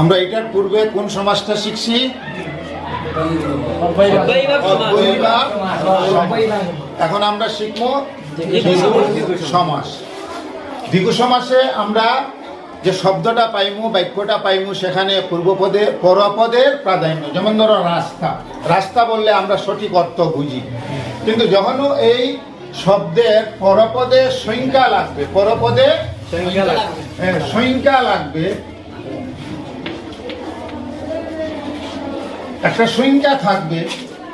আমরা এটার পূর্বে কোন সমাজটা শিখছি। এখন আমরা শিখব সমাস দ্বিগু সমাসে আমরা যে শব্দটা পাইমু বাক্যটা পাইমু সেখানে পূর্বপদে পরপদের প্রাধান্য যেমন ধরো রাস্তা রাস্তা বললে আমরা সঠিক অর্থ বুঝি কিন্তু যখনও এই শব্দের পরপদে সংখ্যা লাগবে পরপদে সংখ্যা লাগবে। একটা সংখ্যা থাকবে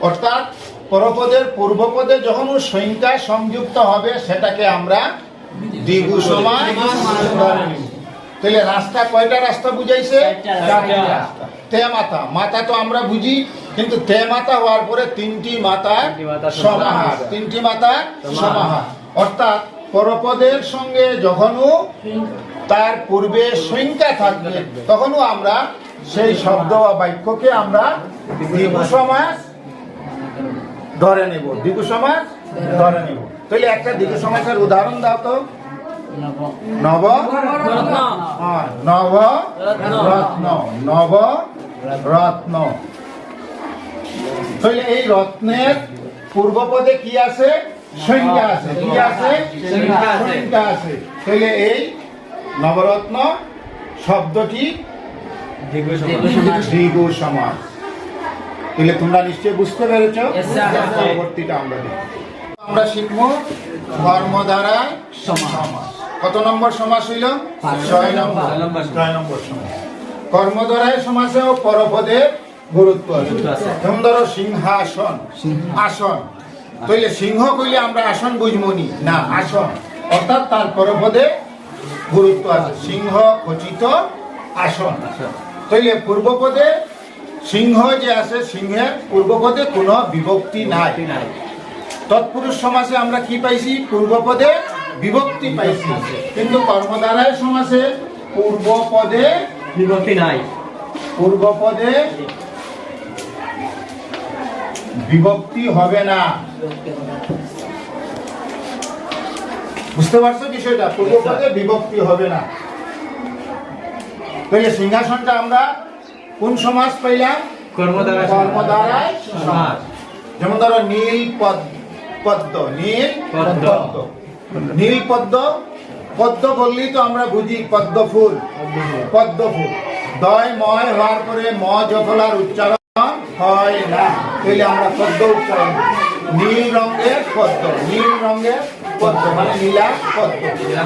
অর্থাৎ পরপদের পূর্বপদে যখন সংখ্যা সংযুক্ত হবে সেটাকে আমরা দ্বিগু সমান ধরে নিব। তাহলে রাস্তা কয়টা রাস্তা বুঝাইছে? তে মাথা মাথা তো আমরা বুঝি কিন্তু তে মাথা হওয়ার পরে তিনটি তিনটি সমাহার। তিনটি মাথা সমাহার। অর্থাৎ পরপদের সঙ্গে যখনও তার পূর্বে সংখ্যা থাকবে তখনও আমরা সেই শব্দ বা বাক্যকে আমরা দ্বিগু সমাজ ধরে নেব দ্বিগু সমাজ ধরে নেব তাহলে একটা দ্বিগু সমাসের উদাহরণ দাও তো নব রত্ন। নব রত্ন। নব রত্ন তাহলে এই রত্নের পূর্বপদে কি আছে সংখ্যা আছে কি আছে। সংখ্যা আছে তাহলে এই নবরত্ন শব্দটি সমাস। দ্বিগু তাহলে তোমরা নিশ্চয়ই বুঝতে পেরেছ? পরবর্তীটা আমরা আমরা শিখব কর্ম দ্বারা কত নম্বর সমাস হইল? ছয় নম্বর। ছয় নম্বর। সমাস কর্ম দ্বারায় সমাসেও পরপদে গুরুত্ব আছে। যেমন ধরো সিংহাসন। আসন। তাইলে সিংহ কইলে আমরা আসন বুঝমনি। না আসন। অর্থাৎ তার পরপদে গুরুত্ব আছে। সিংহ খচিত আসন। তাইলে পূর্বপদে সিংহ যে আছে সিংহের পূর্বপদে কোনো বিভক্তি নাই। তৎপুরুষ সমাসে আমরা কি পাইছি? পূর্বপদে বিভক্তি পাইছি। কিন্তু কর্মদ্বারায় সমাসে পূর্বপদে বিভক্তি নাই। পূর্বপদে বিভক্তি হবে না। বুঝতে পারছ বিষয়টা? পূর্বপদে বিভক্তি হবে না। তাহলে সিংহাসনটা আমরা কোন সমাজ পাইলাম? সমাজ। যেমন ধরো নীল পদ পদ্ম। নীল পদ্ম। পদ্ম। নীল পদ্ম। পদ্ম বললেই তো আমরা বুঝি পদ্ম ফুল। পদ্ম ফুল। দয় ময় হওয়ার পরে ম জফলার উচ্চারণ হয় না। তাহলে আমরা পদ্ম উচ্চারণ নীল রঙের পদ্ম। নীল রঙের পদ্ম মানে নীলা পদ্ম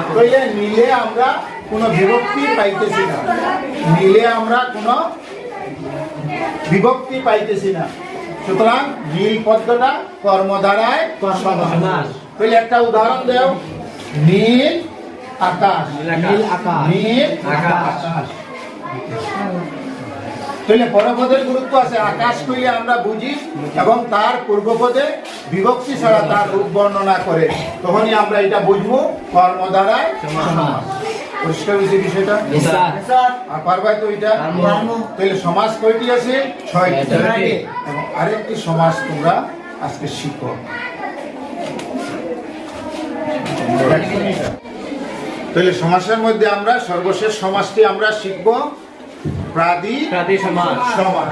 তাহলে নীলে আমরা কোনো বিভক্তি পাইতেছি না নীলে আমরা কোনো বিভক্তি পাইতেছি না সুতরাং নীল পদ্মটা কর্মধারায় সমাস সমাস। তাহলে একটা উদাহরণ দেও নীল আকাশ নীল আকাশ। নীল আকাশ। তাহলে পরপদের গুরুত্ব আছে। আকাশ কইলে আমরা বুঝি এবং তার পূর্বপদে বিভক্তি ছাড়া তার রূপ বর্ণনা করে। তখনই আমরা এটা বুঝব কর্মধারায় সমাস পরিষ্কার হয়েছে বিষয়টা? আর পারবাই তো এটা? তাহলে সমাজ কয়টি আছে? ছয়টি। ছয়টি। এবং আরেকটি সমাজ তোমরা আজকে শিখো। তাহলে সমাসের মধ্যে আমরা সর্বশেষ সমাজটি আমরা শিখব। প্রাদি প্রাতি সমাস। সমাস।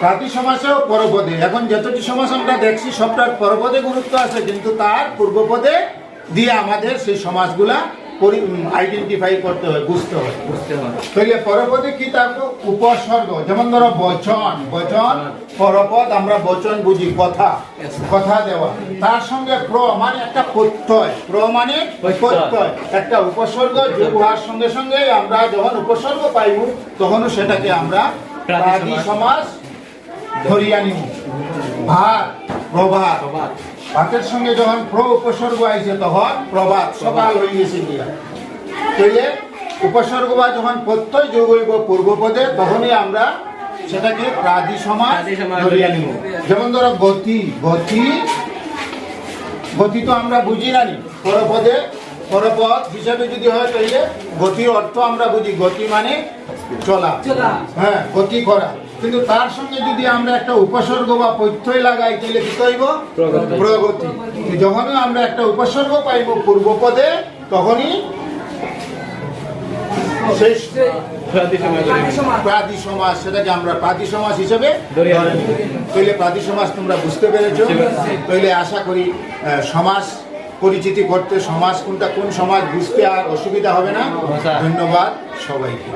প্রাতি সমাসেও পরপদে। এখন যতটি সমাস আমরা দেখছি সবটার পরপদে গুরুত্ব আছে কিন্তু তার পূর্বপদে দিয়ে আমাদের সেই সমাসগুলা আইডেন্টিফাই করতে হয় বুঝতে হয়। বুঝতে হবে তাহলে পরপদে কি থাকবে উপসর্গ। যেমন ধরো বচন। বচন পরপদ আমরা বচন বুঝি কথা। কথা দেওয়া। তার সঙ্গে প্র মানে একটা প্রত্যয়। প্র মানে প্রত্যয়। একটা উপসর্গ যোগ হওয়ার সঙ্গে সঙ্গে আমরা যখন উপসর্গ পাইব তখনও সেটাকে আমরা সমাজ। ধরিয়া নিব। ভাত প্রভাত। প্রবাদ ভাতের সঙ্গে যখন প্র উপসর্গ আইছে তখন প্রভাত সকাল হয়ে গেছে গিয়া। তাইলে উপসর্গ বা যখন প্রত্যয় যোগ হইব পূর্বপদে তখনই আমরা সেটাকে প্রাদি সমাজ ধরিয়া নিব। যেমন ধরো গতি গতি গতি তো আমরা বুঝি না নি। পরপদে পরপদ হিসাবে যদি হয় তাইলে গতির অর্থ আমরা বুঝি। গতি মানে চলা। চলা। হ্যাঁ গতি করা। কিন্তু তার সঙ্গে যদি আমরা একটা উপসর্গ বা প্রত্যয় লাগাই তাহলে কি কইব? প্রগতি। যখনই আমরা একটা উপসর্গ পাইব পূর্বপদে তখনই প্রাদি সমাস সেটাকে আমরা প্রাদি হিসেবে। প্রাদি সমাস তোমরা বুঝতে পেরেছ। তাইলে আশা করি আহ, সমাস পরিচিতি করতে সমাজ কোনটা কোন সমাজ বুঝতে আর অসুবিধা হবে না। আচ্ছা। ধন্যবাদ সবাইকে।